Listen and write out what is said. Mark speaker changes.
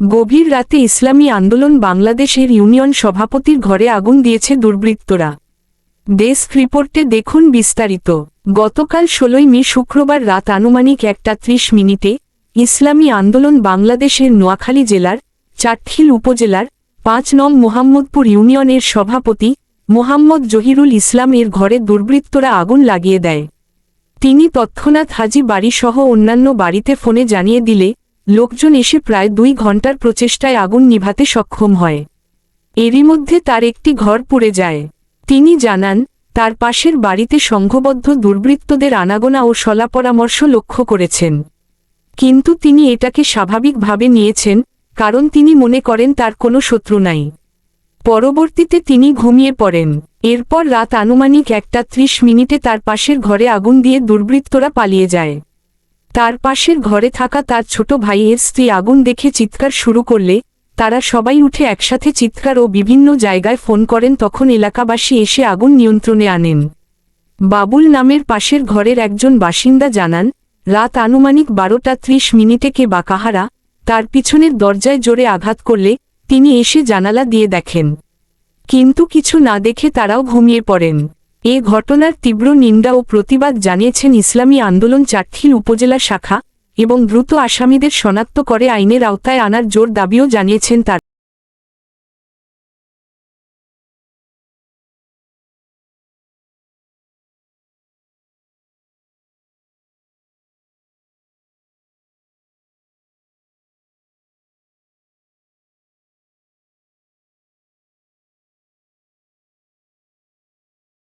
Speaker 1: গভীর রাতে ইসলামী আন্দোলন বাংলাদেশের ইউনিয়ন সভাপতির ঘরে আগুন দিয়েছে দুর্বৃত্তরা। ডেস্ক রিপোর্টে দেখুন বিস্তারিত। গতকাল ষোলোই মে শুক্রবার রাত আনুমানিক একটা ত্রিশ মিনিটে ইসলামী আন্দোলন বাংলাদেশের নোয়াখালী জেলার চাটখিল উপজেলার পাঁচ নং মোহাম্মদপুর ইউনিয়নের সভাপতি মোহাম্মদ জহিরুল ইসলাম এর ঘরে দুর্বৃত্তরা আগুন লাগিয়ে দেয়। তিনি তৎক্ষণাৎ হাজি বাড়িসহ অন্যান্য বাড়িতে ফোনে জানিয়ে দিলে লোকজন এসে প্রায় দুই ঘণ্টার প্রচেষ্টায় আগুন নিভাতে সক্ষম হয়। এরই মধ্যে তার একটি ঘর পুড়ে যায়। তিনি জানান, তার পাশের বাড়িতে সংঘবদ্ধ দুর্বৃত্তদের আনাগোনা ও সলা পরামর্শ লক্ষ্য করেছেন। কিন্তু তিনি এটাকে স্বাভাবিকভাবে নিয়েছেন, কারণ তিনি মনে করেন তার কোনো শত্রু নাই। পরবর্তীতে তিনি ঘুমিয়ে পড়েন। এরপর রাত আনুমানিক একটা ত্রিশ মিনিটে তার পাশের ঘরে আগুন দিয়ে দুর্বৃত্তরা পালিয়ে যায়। তার পাশের ঘরে থাকা তার ছোট ভাইয়ের স্ত্রী আগুন দেখে চিৎকার শুরু করলে, তারা সবাই উঠে একসাথে চিৎকার ও বিভিন্ন জায়গায় ফোন করেন তখন এলাকাবাসী এসে আগুন নিয়ন্ত্রণে আনেন। বাবুল নামের পাশের ঘরের একজন বাসিন্দা জানান, রাত আনুমানিক বারোটা ত্রিশ মিনিটে কে বা কাহারা, তার পিছনের দরজায় জোরে আঘাত করলে, তিনি এসে জানালা দিয়ে দেখেন। কিন্তু কিছু না দেখে তারাও ঘুমিয়ে পড়েন। এ ঘটনার তীব্র নিন্দা ও প্রতিবাদ জানিয়েছেন ইসলামী আন্দোলন চাটখিল উপজেলা শাখা এবং দ্রুত আসামিদের শনাক্ত করে আইনের আওতায় আনার জোর দাবিও জানিয়েছেন তারা।